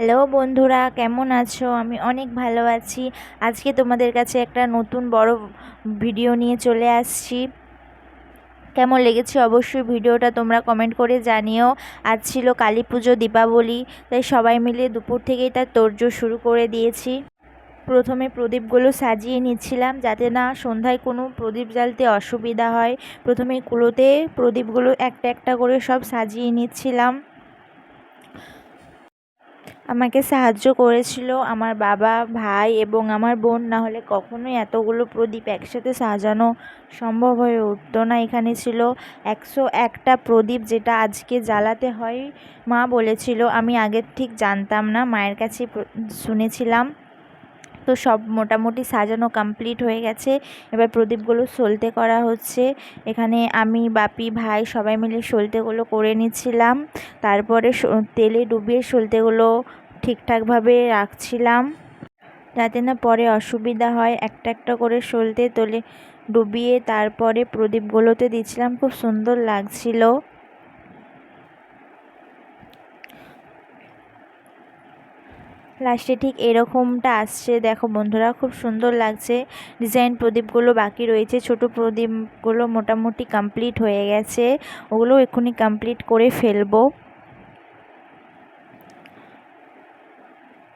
Hello বন্ধুরা, কেমন আছো? আমি অনেক ভালো আছি। আজকে তোমাদের কাছে একটা নতুন বড় ভিডিও নিয়ে চলে আসছি। কেমন লেগেছে অবশ্যই ভিডিওটা তোমরা কমেন্ট করে জানিও। আজ ছিল কালী পুজো, দীপাবলি, তাই সবাই মিলে দুপুর থেকেই তার তোড়জোড় শুরু করে দিয়েছি। প্রথমে প্রদীপগুলো সাজিয়ে নিচ্ছিলাম যাতে না সন্ধ্যায় কোনো প্রদীপ জ্বালতে অসুবিধা হয়। প্রথমে কুলোতে প্রদীপগুলো একটা একটা করে সব সাজিয়ে নিচ্ছিলাম। আমাকে সাহায্য করেছিল আমার বাবা, ভাই এবং আমার বোন। না হলে কখনোই এতগুলো প্রদীপ একসাথে সাজানো সম্ভব হয়ে উঠতো না। এখানে ছিল একশো একটা প্রদীপ যেটা আজকে জ্বালাতে হয়, মা বলেছিল। আমি আগের ঠিক জানতাম না, মায়ের কাছে শুনেছিলাম। তো সব মোটামুটি সাজানো কমপ্লিট হয়ে গেছে। এবার প্রদীপগুলো সলতে করা হচ্ছে। এখানে আমি, বাপি, ভাই সবাই মিলে সলতেগুলো করে নিচ্ছিলাম। তারপরে তেলে ডুবিয়ে সলতেগুলো ঠিকঠাকভাবে রাখছিলাম। যাতে না পরে অসুবিধা হয়, একটা একটা করে সলতে, তোলে ডুবিয়ে তারপরে প্রদীপগুলোতে দিচ্ছিলাম। খুব সুন্দর লাগছিল। লাস্টে ঠিক এরকমটা আসছে। দেখো বন্ধুরা, খুব সুন্দর লাগছে। ডিজাইন প্রদীপগুলো বাকি রয়েছে। ছোট প্রদীপগুলো মোটামুটি কমপ্লিট হয়ে গেছে। ওগুলো এক্ষুনি কমপ্লিট করে ফেলব।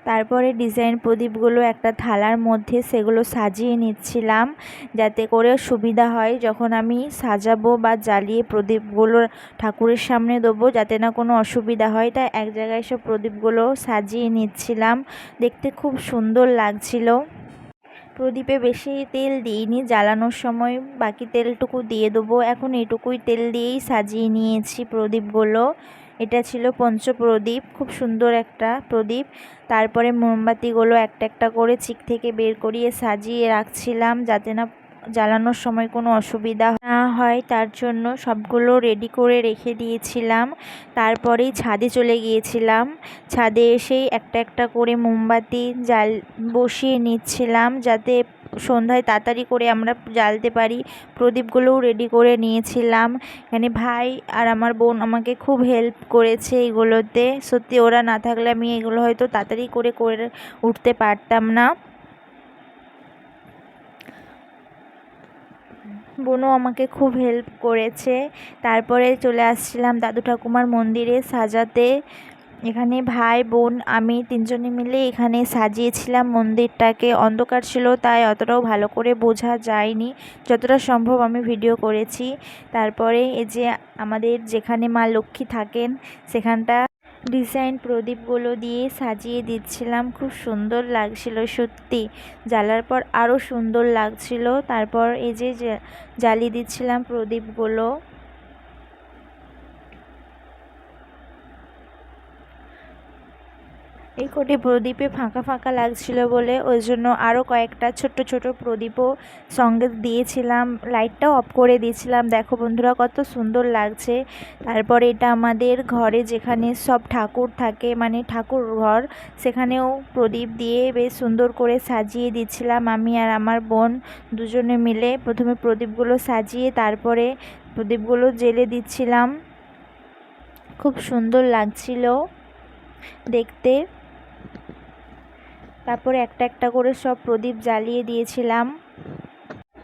তারপরে ডিজাইন প্রদীপগুলো একটা থালার মধ্যে সেগুলো সাজিয়ে নিচ্ছিলাম যাতে করে সুবিধা হয়। যখন আমি সাজাবো বা জ্বালিয়ে প্রদীপগুলো ঠাকুরের সামনে দেবো যাতে না কোনো অসুবিধা হয়, তাই এক জায়গায় সব প্রদীপগুলো সাজিয়ে নিচ্ছিলাম। দেখতে খুব সুন্দর লাগছিল। প্রদীপে বেশি তেল দিইনি, জ্বালানোর সময় বাকি তেলটুকু দিয়ে দেবো। এখন এটুকুই তেল দিয়েই সাজিয়ে নিয়েছি প্রদীপগুলো। এটা ছিল পঞ্চপ্রদীপ খুব সুন্দর একটা প্রদীপ। তারপরে মোমবাতিগুলো একটা একটা করে চিক থেকে বের করিয়ে সাজিয়ে রাখছিলাম যাতে না জ্বালানোর সময় কোনো অসুবিধা না হয়। তার জন্য সবগুলো রেডি করে রেখে দিয়েছিলাম। তারপরেই ছাদে চলে গিয়েছিলাম। ছাদে এসেই একটা একটা করে মোমবাতি জাল বসিয়ে নিচ্ছিলাম যাতে সন্ধ্যায় তাড়াতাড়ি করে আমরা জ্বালতে পারি। প্রদীপগুলোও রেডি করে নিয়েছিলাম। এখানে ভাই আর আমার বোন আমাকে খুব হেল্প করেছে এগুলোতে। সত্যি ওরা না থাকলে আমি এগুলো হয়তো তাড়াতাড়ি করে করে উঠতে পারতাম না। বোনও আমাকে খুব হেল্প করেছে। তারপরে চলে আসছিলাম দাদু ঠাকুমার মন্দিরে সাজাতে। এখানে ভাই, বোন, আমি তিনজনে মিলে এখানে সাজিয়েছিলাম মন্দিরটাকে। অন্ধকার ছিল, তাই অতটাও ভালো করে বোঝা যায়নি। যতটা সম্ভব আমি ভিডিও করেছি। তারপরে এই যে আমাদের যেখানে মা লক্ষ্মী থাকেন, সেখানটা ডিজাইন প্রদীপগুলো দিয়ে সাজিয়ে দিচ্ছিলাম। খুব সুন্দর লাগছিল সত্যি। জ্বালার পর আরও সুন্দর লাগছিল। তারপর এই যে জ্বালিয়ে দিচ্ছিলাম প্রদীপগুলো। এই কটি প্রদীপে ফাঁকা ফাঁকা লাগছিল বলে ওই জন্য আরও কয়েকটা ছোট্ট ছোট প্রদীপও সঙ্গে দিয়েছিলাম। লাইটটাও অফ করে দিয়েছিলাম। দেখো বন্ধুরা কত সুন্দর লাগছে। তারপরে এটা আমাদের ঘরে যেখানে সব ঠাকুর থাকে মানে ঠাকুর ঘর, সেখানেও প্রদীপ দিয়ে বেশ সুন্দর করে সাজিয়ে দিচ্ছিলাম আমি আর আমার বোন দুজনে মিলে। প্রথমে প্রদীপগুলো সাজিয়ে তারপরে প্রদীপগুলো জেলে দিচ্ছিলাম। খুব সুন্দর লাগছিল দেখতে। তারপরে একটা একটা করে সব প্রদীপ জ্বালিয়ে দিয়েছিলাম।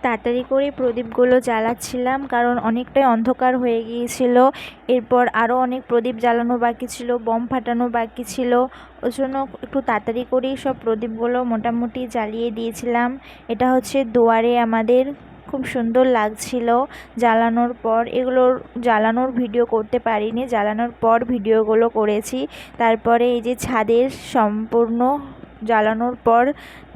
তাড়াতাড়ি করে প্রদীপগুলো জ্বালাচ্ছিলাম কারণ অনেকটাই অন্ধকার হয়ে গিয়েছিল। এরপর আরও অনেক প্রদীপ জ্বালানো বাকি ছিল, বম ফাটানো বাকি ছিল। ওই জন্য একটু তাড়াতাড়ি করেই সব প্রদীপগুলো মোটামুটি জ্বালিয়ে দিয়েছিলাম। এটা হচ্ছে দুয়ারে আমাদের। খুব সুন্দর লাগছিল জ্বালানোর পর। এগুলোর জ্বালানোর ভিডিও করতে পারিনি। জ্বালানোর পর ভিডিওগুলো করেছি। তারপরে এই যে ছাদের সম্পূর্ণ জ্বালানোর পর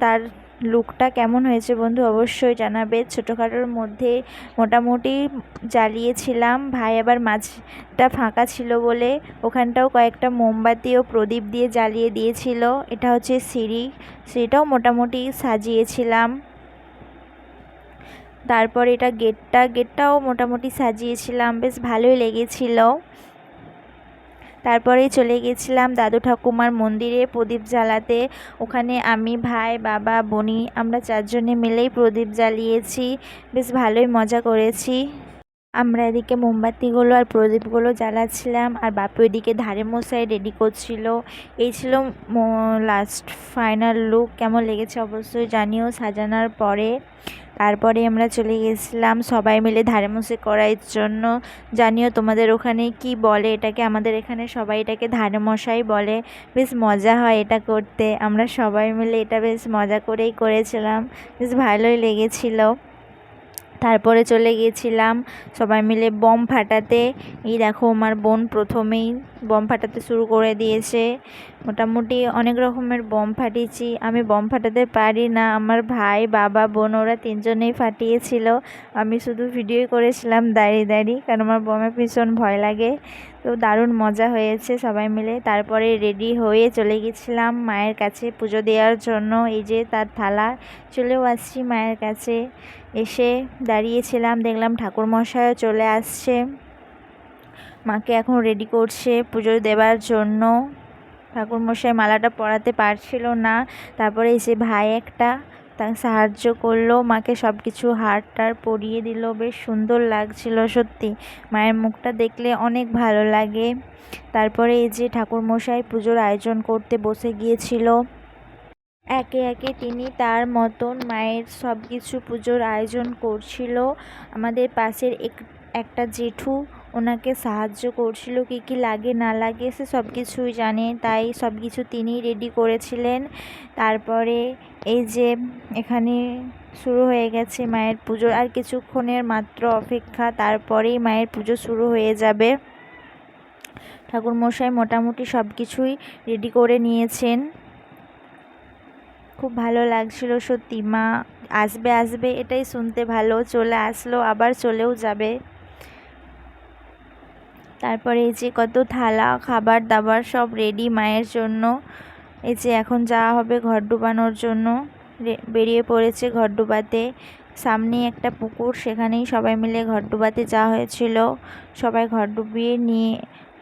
তার লুকটা কেমন হয়েছে বন্ধু অবশ্যই জানাবে। ছোটোখাটোর মধ্যে মোটামুটি জ্বালিয়েছিলাম। ভাই আবার মাঝটা ফাঁকা ছিল বলে ওখানটাও কয়েকটা মোমবাতি ও প্রদীপ দিয়ে জ্বালিয়ে দিয়েছিল। এটা হচ্ছে সিঁড়ি। সিঁড়িটাও মোটামুটি সাজিয়েছিলাম। তারপর এটা গেটটা, গেটটাও মোটামুটি সাজিয়েছিলাম। বেশ ভালোই লেগেছিল। তারপরে চলে গেছিলাম দাদু ঠাকুমার মন্দিরে প্রদীপ জ্বালাতে। ওখানে আমি, ভাই, বাবা, বনি, আমরা চারজনে মিলেই প্রদীপ জ্বালিয়েছি। বেশ ভালোই মজা করেছি। আমরা এদিকে মোমবাতিগুলো আর প্রদীপগুলো জ্বালাচ্ছিলাম আর বাপু এদিকে ধারে মশাই রেডি করছিল। এই ছিল লাস্ট ফাইনাল লুক কেমন লেগেছে অবশ্যই জানিও সাজানোর পরে। তারপরে আমরা চলে গেছিলাম সবাই মিলে ধারে মশাই করাইর জন্য। জানিও তোমাদের ওখানে কি বলে? এটাকে আমাদের এখানে সবাই এটাকে ধারে মশাই বলে। বেশ মজা হয় এটা করতে। আমরা সবাই মিলে এটা বেশ মজা করেই করেছিলাম। বেশ ভালোই লেগেছিলো। তারপরে চলে গিয়েছিলাম সবাই মিলে বম ফাটাতে। এই দেখো আমার বোন প্রথমেই বম ফাটাতে শুরু করে দিয়েছে। মোটামুটি অনেক রকমের বম ফাটিয়েছি। আমি বম ফাটাতে পারি না, আমার ভাই, বাবা, বোন ওরা তিনজনেই ফাটিয়েছিল। আমি শুধু ভিডিও করেছিলাম দাঁড়িয়ে দাঁড়িয়ে, কারণ আমার বমে ভীষণ ভয় লাগে। তো দারুণ মজা হয়েছে সবাই মিলে। তারপরে রেডি হয়ে চলে গেছিলাম মায়ের কাছে পুজো দেওয়ার জন্য। এই যে তার থালা, চলেও আসছি মায়ের কাছে। এসে দাঁড়িয়েছিলাম, দেখলাম ঠাকুরমশাইও চলে আসছে। মাকে এখন রেডি করছে পুজো দেবার জন্য। ঠাকুরমশাই মালাটা পরাতে পারছিল না। তারপরে এসে ভাই একটা তাকে সাহায্য করল, মাকে সব কিছু হার টার পরিয়ে দিল, বেশ সুন্দর লাগছিল সত্যি। মায়ের মুখটা দেখলে অনেক ভালো লাগে। তারপরে এই যে ঠাকুরমশাই পুজোর আয়োজন করতে বসে গিয়েছিল। একে একে তিনি তার মতন মায়ের সব কিছু পুজোর আয়োজন করছিল। আমাদের পাশের এক, একটা জেঠু ওনাকে সাহায্য করছিল, কী কী লাগে, না লাগে, সে সব কিছুই জানে। তাই সব কিছু তিনিই রেডি করেছিলেন। তারপরে এই যে এখানে শুরু হয়ে গেছে মায়ের পুজো, আর কিছুক্ষণের মাত্র অপেক্ষা, তারপরেই মায়ের পুজো শুরু হয়ে যাবে। ঠাকুরমশাই মোটামুটি সব কিছুই রেডি করে নিয়েছেন। খুব ভালো লাগছিল সত্যি, মা আসবে আসবে, এটাই শুনতে ভালো, চলে আসলো, আবার চলেও যাবে। তারপরে এই যে কত থালা, খাবার দাবার সব রেডি মায়ের জন্য। এই যে এখন যাওয়া হবে ঘর ডুবানোর জন্য। বেরিয়ে পড়েছে ঘর ডুবাতে। সামনে একটা পুকুর, সেখানেই সবাই মিলে ঘর ডুবাতে যাওয়া হয়েছিল। সবাই ঘর ডুবিয়ে নিয়ে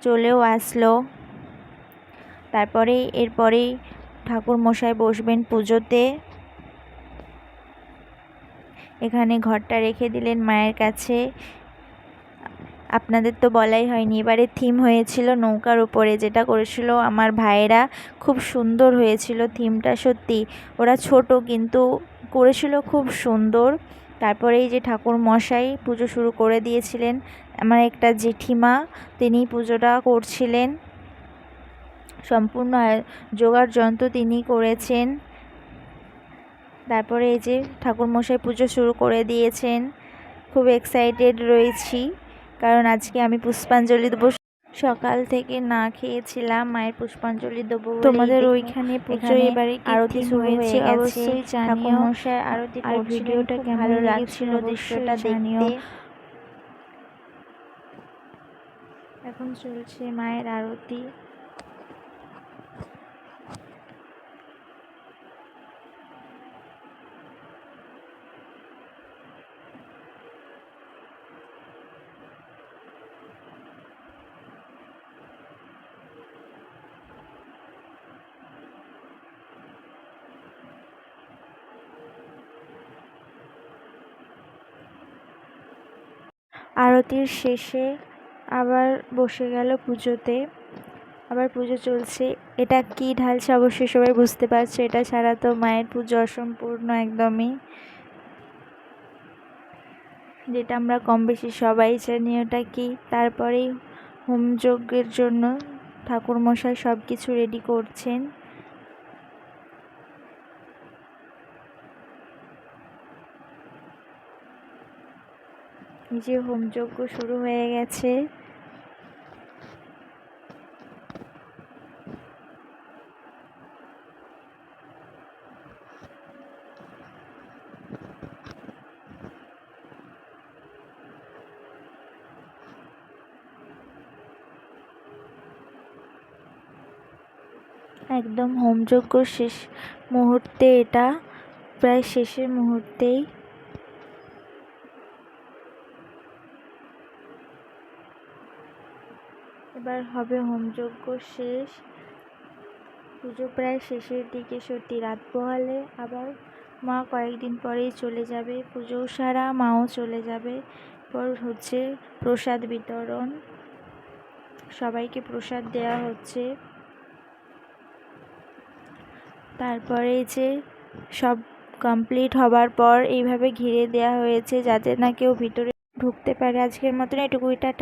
চলেও আসলো। তারপরে এরপরেই ঠাকুর মশাই বসবেন পুজোতে। এখানে ঘরটা রেখে দিলেন মায়ের কাছে। আপনাদের তো বলাই হয়নি। এবারে থিম হয়েছিল নৌকার উপরে, যেটা করেছিল আমার ভাইয়েরা। খুব সুন্দর হয়েছিল থিমটা সত্যি। ওরা ছোট, কিন্তু করেছিল খুব সুন্দর। তারপরে এই যে ঠাকুর মশাই পুজো শুরু করে দিয়েছিলেন, আমার একটা জেঠিমা, তিনি পুজোটা করছিলেন। সম্পূর্ণ যোগার যন্ত্র তিনি করেছেন। তারপরে এই যে ঠাকুরমশাই পুজো শুরু করে দিয়েছেন। খুব এক্সাইটেড রয়েছি। কারণ আজকে আমি পুষ্পাঞ্জলি দেবো। সকাল থেকে না খেয়েছিলাম মায়ের পুষ্পাঞ্জলি দেবো তোমাদের ওইখানে পুজো এবারে আরতি হয়েছে অবশ্যই জানিও। মশাই আরতি আর ভিডিওটা ভালো লাগছিল দৃশ্যটা জানিও। এখন চলছে মায়ের আরতি। আরতির শেষে আবার বসে গেল পুজোতে। আবার পুজো চলছে। এটা কি ঢালছে অবশ্যই সবাই বুঝতে পারছে। এটা ছাড়া তো মায়ের পুজো অসম্পূর্ণ একদমই। যেটা আমরা কম বেশি সবাই জানি ওটা কি। তারপরেই হোমযজ্ঞের জন্য ঠাকুরমশাই সব কিছু রেডি করছেন। যে হোমযজ্ঞ শুরু হয়ে গেছে। একদম হোমযজ্ঞ শেষ মুহূর্তে এটা প্রায় শেষের মুহূর্তেই। এবার হবে হোমযজ্ঞ শেষ। পুজো প্রায় শেষের দিকে, সত্যি রাত পোহালে আবার মা কয়েকদিন পরেই চলে যাবে। পুজো সারা, মাও চলে যাবে। তারপর হচ্ছে প্রসাদ বিতরণ। সবাইকে প্রসাদ দেওয়া হচ্ছে। তারপরে যে সব কমপ্লিট হবার পর এইভাবে ঘিরে দেওয়া হয়েছে যাতে না কেউ ভিতরে ঢুকতে পারে। আজকের মতন এটুকুই, টাটা।